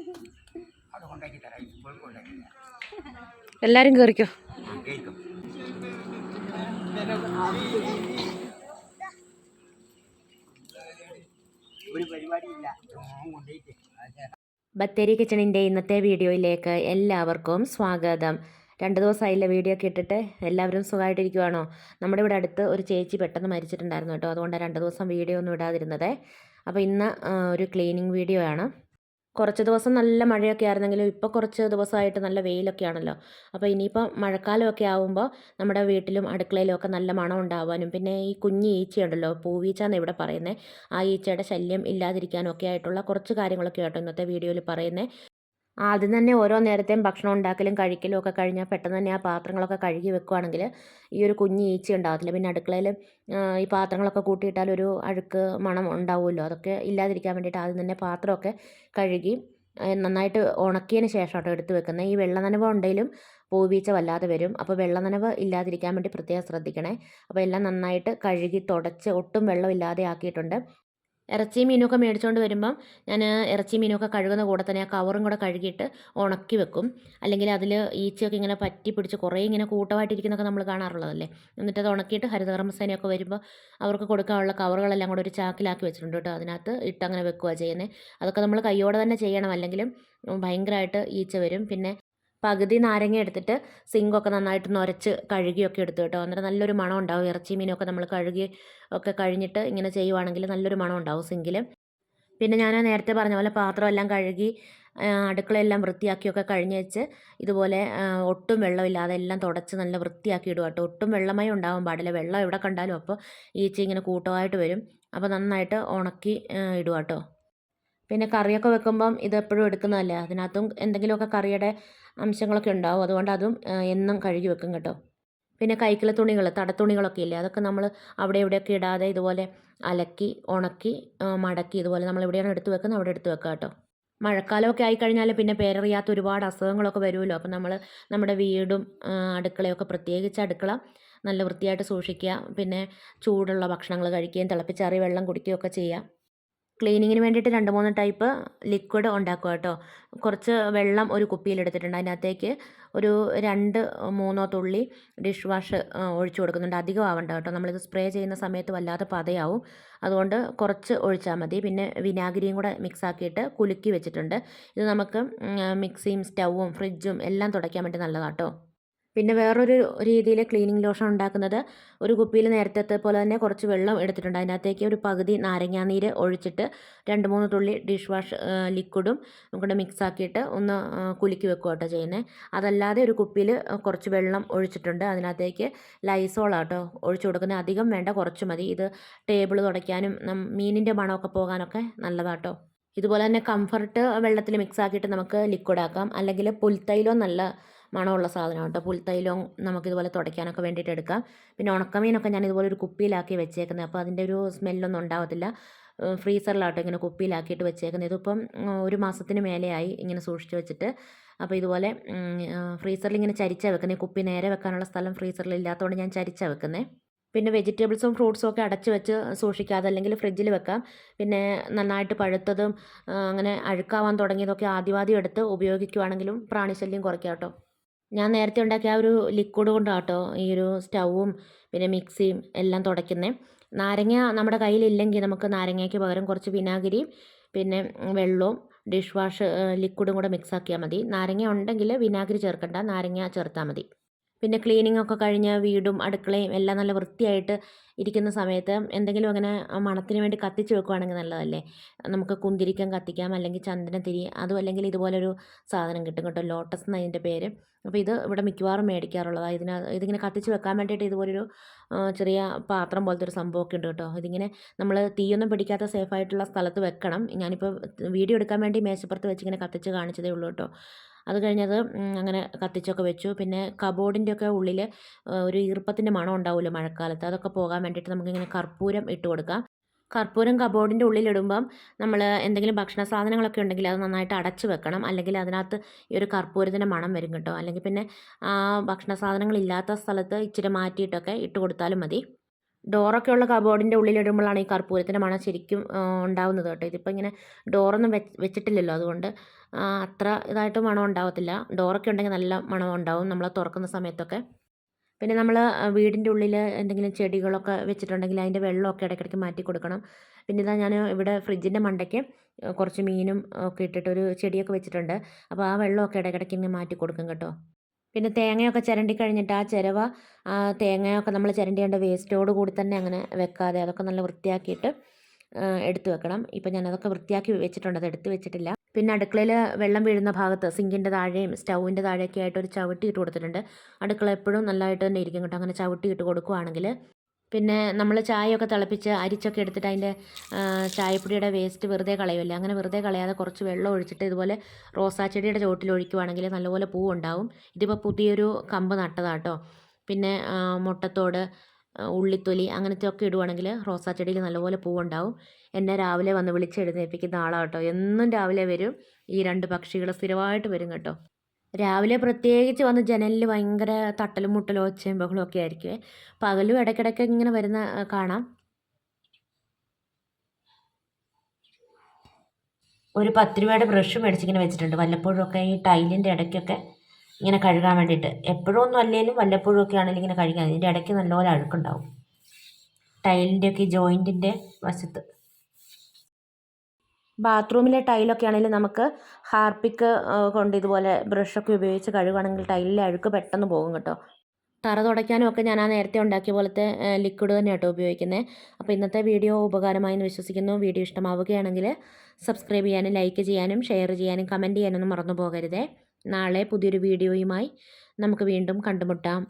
അത് കേറിക്കോ. ബത്തേരി കിച്ചണിന്റെ ഇന്നത്തെ വീഡിയോയിലേക്ക് എല്ലാവർക്കും സ്വാഗതം. രണ്ട് ദിവസമായില്ല വീഡിയോ ഒക്കെ ഇട്ടിട്ട് എല്ലാവരും സുഖമായിട്ടിരിക്കുവാണോ? നമ്മുടെ ഇവിടെ അടുത്ത് ഒരു ചേച്ചി പെട്ടെന്ന് മരിച്ചിട്ടുണ്ടായിരുന്നു കേട്ടോ. അതുകൊണ്ടാണ് രണ്ട് ദിവസം വീഡിയോ ഒന്നും ഇടാതിരുന്നത്. അപ്പോൾ ഇന്ന് ഒരു ക്ലീനിങ് വീഡിയോ ആണ്. കുറച്ച് ദിവസം നല്ല മഴയൊക്കെ ആയിരുന്നെങ്കിലും ഇപ്പോൾ കുറച്ച് ദിവസമായിട്ട് നല്ല വെയിലൊക്കെ ആണല്ലോ അപ്പോൾ ഇനിയിപ്പോൾ മഴക്കാലമൊക്കെ ആകുമ്പോൾ നമ്മുടെ വീട്ടിലും അടുക്കളയിലും ഒക്കെ നല്ല മണം ഉണ്ടാവാനും പിന്നെ ഈ കുഞ്ഞ് ഈച്ചയുണ്ടല്ലോ പൂവീച്ച എന്ന് ഇവിടെ പറയുന്നത് ആ ഈച്ചയുടെ ശല്യം ഇല്ലാതിരിക്കാനും ഒക്കെ ആയിട്ടുള്ള കുറച്ച് കാര്യങ്ങളൊക്കെ ആട്ടോ ഇന്നത്തെ വീഡിയോയിൽ പറയുന്നത് ആദ്യം തന്നെ ഓരോ നേരത്തെയും ഭക്ഷണം ഉണ്ടാക്കലും കഴിക്കലും ഒക്കെ കഴിഞ്ഞാൽ പെട്ടെന്ന് തന്നെ ആ പാത്രങ്ങളൊക്കെ കഴുകി വെക്കുവാണെങ്കിൽ ഈ ഒരു കുഞ്ഞ് ഈച്ച ഉണ്ടാകത്തില്ല പിന്നെ അടുക്കളയിൽ ഈ പാത്രങ്ങളൊക്കെ കൂട്ടിയിട്ടാൽ ഒരു അഴുക്ക് മണം ഉണ്ടാവുമല്ലോ. അതൊക്കെ ഇല്ലാതിരിക്കാൻ വേണ്ടിയിട്ട് ആദ്യം തന്നെ പാത്രമൊക്കെ കഴുകി നന്നായിട്ട് ഉണക്കിയതിന് ശേഷം കേട്ടോ എടുത്ത് വെക്കുന്നത് ഈ വെള്ള നനവ് ഉണ്ടെങ്കിലും പൂവീച്ച വല്ലാതെ വരും. അപ്പോൾ വെള്ള നനവ് ഇല്ലാതിരിക്കാൻ വേണ്ടി പ്രത്യേകം ശ്രദ്ധിക്കണേ. അപ്പോൾ എല്ലാം നന്നായിട്ട് കഴുകി തുടച്ച് ഒട്ടും വെള്ളം ഇല്ലാതെ ആക്കിയിട്ടുണ്ട്. ഇറച്ചിയും മീനൊക്കെ മേടിച്ചുകൊണ്ട് വരുമ്പം ഞാൻ ഇറച്ചി മീനൊക്കെ കഴുകുന്ന കൂടെ തന്നെ ആ കവറും കൂടെ കഴുകിയിട്ട് ഉണക്കി വെക്കും. അല്ലെങ്കിൽ അതിൽ ഈച്ചയൊക്കെ ഇങ്ങനെ പറ്റി പിടിച്ച് കുറേ ഇങ്ങനെ കൂട്ടമായിട്ടിരിക്കുന്നൊക്കെ നമ്മൾ കാണാറുള്ളതല്ലേ? എന്നിട്ട് അത് ഉണക്കിയിട്ട് ഹരിതകർമ്മസേനയൊക്കെ വരുമ്പോൾ അവർക്ക് കൊടുക്കാനുള്ള കവറുകളെല്ലാം കൂടെ ഒരു ചാക്കിലാക്കി വെച്ചിട്ടുണ്ട് കേട്ടോ. അതിനകത്ത് ഇട്ട് അങ്ങനെ വെക്കുക ചെയ്യുന്നത് അതൊക്കെ നമ്മൾ കൈയോടെ തന്നെ ചെയ്യണം. അല്ലെങ്കിലും ഭയങ്കരമായിട്ട് ഈച്ച വരും. പിന്നെ പകുതി നാരങ്ങ എടുത്തിട്ട് സിങ്കൊക്കെ നന്നായിട്ട് നുരച്ച് കഴുകിയൊക്കെ എടുത്തു കേട്ടോ. അന്നേരം നല്ലൊരു മണം ഉണ്ടാവും. ഇറച്ചി മീനൊക്കെ നമ്മൾ കഴുകി ഒക്കെ കഴിഞ്ഞിട്ട് ഇങ്ങനെ ചെയ്യുവാണെങ്കിൽ നല്ലൊരു മണം ഉണ്ടാവും സിങ്കിൽ പിന്നെ ഞാൻ നേരത്തെ പറഞ്ഞ പോലെ പാത്രം എല്ലാം കഴുകി അടുക്കളയെല്ലാം വൃത്തിയാക്കിയൊക്കെ കഴിഞ്ഞ് വെച്ച് ഇതുപോലെ ഒട്ടും വെള്ളമില്ലാതെ എല്ലാം തുടച്ച് നല്ല വൃത്തിയാക്കി ഇടുക കേട്ടോ. ഒട്ടും വെള്ളമയം ഉണ്ടാവാൻ പാടില്ല. വെള്ളം എവിടെ കണ്ടാലും അപ്പോൾ ഈച്ച ഇങ്ങനെ കൂട്ടമായിട്ട് വരും. അപ്പോൾ നന്നായിട്ട് ഉണക്കി ഇടുക കേട്ടോ. പിന്നെ കറിയൊക്കെ വെക്കുമ്പം ഇത് എപ്പോഴും എടുക്കുന്നതല്ലേ? അതിനകത്തും എന്തെങ്കിലുമൊക്കെ കറിയുടെ അംശങ്ങളൊക്കെ ഉണ്ടാവും. അതുകൊണ്ട് അതും എന്നും കഴുകി വെക്കും കേട്ടോ. പിന്നെ കൈക്കിലെ തുണികൾ തടത്തുണികളൊക്കെ ഇല്ലേ? അതൊക്കെ നമ്മൾ അവിടെ ഇവിടെയൊക്കെ ഇടാതെ ഇതുപോലെ അലക്കി ഉണക്കി മടക്കി ഇതുപോലെ നമ്മൾ എവിടെയാണ് എടുത്ത് വെക്കുന്നത് അവിടെ എടുത്ത് വെക്കുക കേട്ടോ. മഴക്കാലമൊക്കെ ആയിക്കഴിഞ്ഞാൽ പിന്നെ പേരറിയാത്ത ഒരുപാട് അസുഖങ്ങളൊക്കെ വരുമല്ലോ. അപ്പം നമ്മൾ നമ്മുടെ വീടും അടുക്കളയൊക്കെ പ്രത്യേകിച്ച് അടുക്കള നല്ല വൃത്തിയായിട്ട് സൂക്ഷിക്കുക. പിന്നെ ചൂടുള്ള ഭക്ഷണങ്ങൾ കഴിക്കുകയും തിളപ്പിച്ചാറിയ വെള്ളം കുടിക്കുകയൊക്കെ ചെയ്യുക. ക്ലീനിങ്ങിന് വേണ്ടിയിട്ട് രണ്ട് മൂന്ന് ടൈപ്പ് ലിക്വിഡ് ഉണ്ടാക്കുക കേട്ടോ. കുറച്ച് വെള്ളം ഒരു കുപ്പിയിൽ എടുത്തിട്ടുണ്ട് അതിനകത്തേക്ക് ഒരു രണ്ട് മൂന്നോ തുള്ളി ഡിഷ് വാഷ് ഒഴിച്ചു കൊടുക്കുന്നുണ്ട്. അധികം ആവണ്ട കേട്ടോ. നമ്മളിത് സ്പ്രേ ചെയ്യുന്ന സമയത്ത് വല്ലാതെ പതയാവും. അതുകൊണ്ട് കുറച്ച് ഒഴിച്ചാൽ മതി. പിന്നെ വിനാഗിരിയും കൂടെ മിക്സ് ആക്കിയിട്ട് കുലുക്കി വെച്ചിട്ടുണ്ട്. ഇത് നമുക്ക് മിക്സിയും സ്റ്റൗവും ഫ്രിഡ്ജും എല്ലാം തുടയ്ക്കാൻ വേണ്ടി നല്ലതാണ് കേട്ടോ. പിന്നെ വേറൊരു രീതിയിൽ ക്ലീനിങ് ലോഷൻ ഉണ്ടാക്കുന്നത് ഒരു കുപ്പിയിൽ നേരത്തെ പോലെ തന്നെ കുറച്ച് വെള്ളം എടുത്തിട്ടുണ്ട്. അതിനകത്തേക്ക് ഒരു പകുതി നാരങ്ങാനീര് ഒഴിച്ചിട്ട് രണ്ട് മൂന്ന് തുള്ളി ഡിഷ് വാഷ് ലിക്വിഡും കൂടെ മിക്സ് ആക്കിയിട്ട് ഒന്ന് കുലുക്കി വെക്കുക കേട്ടോ ചെയ്യുന്നത് അതല്ലാതെ ഒരു കുപ്പിയിൽ കുറച്ച് വെള്ളം ഒഴിച്ചിട്ടുണ്ട്. അതിനകത്തേക്ക് ലൈസോളാട്ടോ ഒഴിച്ചു കൊടുക്കുന്നത്. അധികം വേണ്ട കുറച്ച് മതി. ഇത് ടേബിൾ തുടയ്ക്കാനും മീനിന്റെ മണമൊക്കെ പോകാനൊക്കെ നല്ലതാട്ടോ ഇതുപോലെ തന്നെ കംഫർട്ട് വെള്ളത്തിൽ മിക്സ് ആക്കിയിട്ട് നമുക്ക് ലിക്വിഡ് ആക്കാം. അല്ലെങ്കിൽ പുൽത്തൈലോ നല്ല മണമുള്ള സാധനമാണ് കേട്ടോ. പുൽത്തൈലവും നമുക്കിതുപോലെ തുടയ്ക്കാനൊക്കെ വേണ്ടിയിട്ട് എടുക്കാം. പിന്നെ ഉണക്കമീനൊക്കെ ഞാൻ ഇതുപോലെ ഒരു കുപ്പിയിലാക്കി വെച്ചേക്കുന്നത്. അപ്പോൾ അതിന്റെ ഒരു സ്മെല്ലൊന്നും ഉണ്ടാവത്തില്ല. ഏഹ് ഫ്രീസറിലാട്ടോ ഇങ്ങനെ കുപ്പിയിലാക്കിയിട്ട് വെച്ചേക്കുന്നത്. ഇതിപ്പം ഒരു മാസത്തിന് മേലെയായി ഇങ്ങനെ സൂക്ഷിച്ച് വെച്ചിട്ട്. അപ്പോൾ ഇതുപോലെ ഫ്രീസറിൽ ഇങ്ങനെ ചരിച്ചാണ് വെക്കുന്നത്. കുപ്പി നേരെ വെക്കാനുള്ള സ്ഥലം ഫ്രീസറിൽ ഇല്ലാത്തതുകൊണ്ട് ഞാൻ ചരിച്ചാണ് വെക്കുന്നത് പിന്നെ വെജിറ്റബിൾസും ഫ്രൂട്ട്സും ഒക്കെ അടച്ച് വെച്ച് സൂക്ഷിക്കാതെ അല്ലെങ്കിൽ ഫ്രിഡ്ജിൽ വെക്കാം. പിന്നെ നന്നായിട്ട് പഴുത്തതും അങ്ങനെ അഴുക്കാവാൻ തുടങ്ങിയതൊക്കെ ആദ്യവാദ്യം എടുത്ത് ഉപയോഗിക്കുവാണെങ്കിലും പ്രാണിശല്യം കുറയ്ക്കാം കേട്ടോ. ഞാൻ നേരത്തെ ഉണ്ടാക്കിയ ആ ഒരു ലിക്വിഡ് കൊണ്ടാട്ടോ ഈ ഒരു സ്റ്റൗവും പിന്നെ മിക്സിയും എല്ലാം തുടയ്ക്കുന്നത് നാരങ്ങ നമ്മുടെ കയ്യിലില്ലെങ്കിൽ നമുക്ക് നാരങ്ങയ്ക്ക് പകരം കുറച്ച് വിനാഗിരിയും പിന്നെ വെള്ളവും ഡിഷ് വാഷ് ലിക്വിഡും കൂടെ മിക്സ് ആക്കിയാൽ മതി. നാരങ്ങ ഉണ്ടെങ്കിൽ വിനാഗിരി ചേർക്കണ്ട നാരങ്ങ ചേർത്താൽ മതി. പിന്നെ ക്ലീനിങ് ഒക്കെ കഴിഞ്ഞ് വീടും അടുക്കളയും എല്ലാം നല്ല വൃത്തിയായിട്ട് ഇരിക്കുന്ന സമയത്ത് എന്തെങ്കിലും അങ്ങനെ മണത്തിന് വേണ്ടി കത്തിച്ച് വെക്കുവാണെങ്കിൽ നല്ലതല്ലേ? നമുക്ക് കുന്തിരിക്കം കത്തിക്കാം അല്ലെങ്കിൽ ചന്ദനത്തിരി അതും അല്ലെങ്കിൽ ഇതുപോലൊരു സാധനം കിട്ടും കേട്ടോ. ലോട്ടസ് എന്നതിന്റെ പേര്. അപ്പോൾ ഇത് ഇവിടെ മിക്കവാറും മേടിക്കാറുള്ളതാണ് ഇതിന് ഇതിങ്ങനെ കത്തിച്ച് വെക്കാൻ വേണ്ടിയിട്ട് ഇതുപോലൊരു ചെറിയ പാത്രം പോലത്തെ ഒരു സംഭവമൊക്കെ ഉണ്ട് കേട്ടോ. ഇതിങ്ങനെ നമ്മൾ തീയൊന്നും പിടിക്കാത്ത സേഫായിട്ടുള്ള സ്ഥലത്ത് വെക്കണം. ഞാനിപ്പോൾ വീഡിയോ എടുക്കാൻ വേണ്ടി മേശപ്പുറത്ത് വെച്ചിങ്ങനെ കത്തിച്ച് കാണിച്ചതേ ഉള്ളൂ കേട്ടോ. അത് കഴിഞ്ഞത് അങ്ങനെ കത്തിച്ചൊക്കെ വെച്ചു. പിന്നെ കബോർഡിന്റെ ഒക്കെ ഉള്ളിൽ ഒരു ഈർപ്പത്തിന്റെ മണം ഉണ്ടാവുമല്ലോ മഴക്കാലത്ത്. അതൊക്കെ പോകാൻ വേണ്ടിയിട്ട് നമുക്കിങ്ങനെ കർപ്പൂരം ഇട്ട് കൊടുക്കാം. കർപ്പൂരം കബോർഡിന്റെ ഉള്ളിലിടുമ്പം നമ്മൾ എന്തെങ്കിലും ഭക്ഷണ സാധനങ്ങളൊക്കെ ഉണ്ടെങ്കിൽ അത് നന്നായിട്ട് അടച്ചു വെക്കണം. അല്ലെങ്കിൽ അതിനകത്ത് ഈ ഒരു കർപ്പൂരത്തിന്റെ മണം വരും കേട്ടോ. അല്ലെങ്കിൽ പിന്നെ ഭക്ഷണ സാധനങ്ങളില്ലാത്ത സ്ഥലത്ത് ഇച്ചിരി മാറ്റിയിട്ടൊക്കെ ഇട്ട് കൊടുത്താലും മതി. ഡോറൊക്കെ ഉള്ള കബോർഡിന്റെ ഉള്ളിലിടുമ്പോഴാണ് ഈ കർപ്പൂരത്തിന്റെ മണം ശരിക്കും ഉണ്ടാവുന്നത് കേട്ടോ. ഇതിപ്പോൾ ഇങ്ങനെ ഡോറൊന്നും വെച്ച് വെച്ചിട്ടില്ലല്ലോ. അതുകൊണ്ട് അത്ര ഇതായിട്ട് മണം ഉണ്ടാവത്തില്ല. ഡോറൊക്കെ ഉണ്ടെങ്കിൽ നല്ല മണം ഉണ്ടാവും നമ്മൾ തുറക്കുന്ന സമയത്തൊക്കെ. പിന്നെ നമ്മൾ വീടിന്റെ ഉള്ളിൽ എന്തെങ്കിലും ചെടികളൊക്കെ വെച്ചിട്ടുണ്ടെങ്കിൽ അതിന്റെ വെള്ളമൊക്കെ ഇടയ്ക്കിടയ്ക്ക് മാറ്റി കൊടുക്കണം. പിന്നെ ഇതാ ഞാൻ ഇവിടെ ഫ്രിഡ്ജിന്റെ മണ്ടയ്ക്ക് കുറച്ച് മീനും ഒക്കെ ഇട്ടിട്ട് ഒരു ചെടിയൊക്കെ വെച്ചിട്ടുണ്ട്. അപ്പോൾ ആ വെള്ളമൊക്കെ ഇടയ്ക്കിടയ്ക്ക് ഇങ്ങനെ മാറ്റി കൊടുക്കും കേട്ടോ. പിന്നെ തേങ്ങയൊക്കെ ചിരണ്ടി കഴിഞ്ഞിട്ട് ആ ചിരവ തേങ്ങയൊക്കെ നമ്മൾ ചിരണ്ടിയേണ്ട വേസ്റ്റോട് കൂടി തന്നെ അങ്ങനെ വെക്കാതെ അതൊക്കെ നല്ല വൃത്തിയാക്കിയിട്ട് എടുത്ത് വെക്കണം. ഇപ്പം ഞാനതൊക്കെ വൃത്തിയാക്കി വെച്ചിട്ടുണ്ട് അത് എടുത്ത് വെച്ചിട്ടില്ല. പിന്നെ അടുക്കളയിൽ വെള്ളം വീഴുന്ന ഭാഗത്ത് സിങ്കിന്റെ താഴെയും സ്റ്റൗവിന്റെ താഴെയൊക്കെ ആയിട്ട് ഒരു ചവിട്ടി ഇട്ട് കൊടുത്തിട്ടുണ്ട്. അടുക്കള എപ്പോഴും നല്ലതായിട്ട് തന്നെ ഇരിക്കും കേട്ടോ. അങ്ങനെ ചവിട്ടി ഇട്ട് കൊടുക്കുവാണെങ്കിൽ പിന്നെ നമ്മൾ ചായയൊക്കെ തിളപ്പിച്ച് അരിച്ചൊക്കെ എടുത്തിട്ട് അതിന്റെ ചായപ്പൊടിയുടെ വേസ്റ്റ് വെറുതെ കളയുമല്ലേ അങ്ങനെ വെറുതെ കളയാതെ കുറച്ച് വെള്ളം ഒഴിച്ചിട്ട് ഇതുപോലെ റോസാ ചെടിയുടെ ചോട്ടിൽ ഒഴിക്കുവാണെങ്കിൽ നല്ലപോലെ പൂവുണ്ടാവും. ഇതിപ്പോൾ പുതിയൊരു കമ്പ് നട്ടതാട്ടോ പിന്നെ മുട്ടത്തോട് ഉള്ളിത്തൊലി അങ്ങനത്തെ ഒക്കെ ഇടുവാണെങ്കിൽ റോസാ ചെടിയിൽ നല്ലപോലെ പൂവുണ്ടാവും. എന്നെ രാവിലെ വന്ന് വിളിച്ചെഴുന്നേൽപ്പിക്കുന്ന ആളാണ് കേട്ടോ എന്നും രാവിലെ വരും. ഈ രണ്ട് പക്ഷികൾ സ്ഥിരമായിട്ട് വരും കേട്ടോ. രാവിലെ പ്രത്യേകിച്ച് വന്ന് ജനലിൽ ഭയങ്കര തട്ടലും മുട്ടലും ഒച്ചയും ബഹളവും ഒക്കെ ആയിരിക്കും പകലും ഇടയ്ക്കിടയ്ക്ക് ഇങ്ങനെ വരുന്ന കാണാം. ഒരു പത്ത് രൂപയുടെ ബ്രഷ് മേടിച്ചിങ്ങനെ വെച്ചിട്ടുണ്ട്. വല്ലപ്പോഴും ഒക്കെ ഈ ടൈലിന്റെ ഇടയ്ക്കൊക്കെ ഇങ്ങനെ കഴുകാൻ വേണ്ടിയിട്ട്. എപ്പോഴും ഒന്നും അല്ലെങ്കിലും വല്ലപ്പോഴും ഒക്കെ ആണെങ്കിലും ഇങ്ങനെ കഴുകാൻ ഇതിന്റെ ഇടയ്ക്ക് നല്ലപോലെ അഴുക്കുണ്ടാവും. ടൈലിന്റെയൊക്കെ ജോയിന്റിന്റെ വശത്ത്. ബാത്റൂമിലെ ടൈലൊക്കെ ആണെങ്കിൽ നമുക്ക് ഹാർപ്പിക്ക് കൊണ്ട് ഇതുപോലെ ബ്രഷൊക്കെ ഉപയോഗിച്ച് കഴുകുകയാണെങ്കിൽ ടൈലിലെ അഴുക്ക് പെട്ടെന്ന് പോകും കേട്ടോ. തറ തുടയ്ക്കാനും ഒക്കെ ഞാൻ ആ നേരത്തെ ഉണ്ടാക്കിയ പോലത്തെ ലിക്വിഡ് തന്നെ കേട്ടോ ഉപയോഗിക്കുന്നത് അപ്പോൾ ഇന്നത്തെ വീഡിയോ ഉപകാരമായി എന്ന് വിശ്വസിക്കുന്നു. വീഡിയോ ഇഷ്ടമാവുകയാണെങ്കിൽ സബ്സ്ക്രൈബ് ചെയ്യാനും ലൈക്ക് ചെയ്യാനും ഷെയർ ചെയ്യാനും കമന്റ് ചെയ്യാനൊന്നും മറന്നു പോകരുതേ. നാളെ പുതിയൊരു വീഡിയോയുമായി നമുക്ക് വീണ്ടും കണ്ടുമുട്ടാം.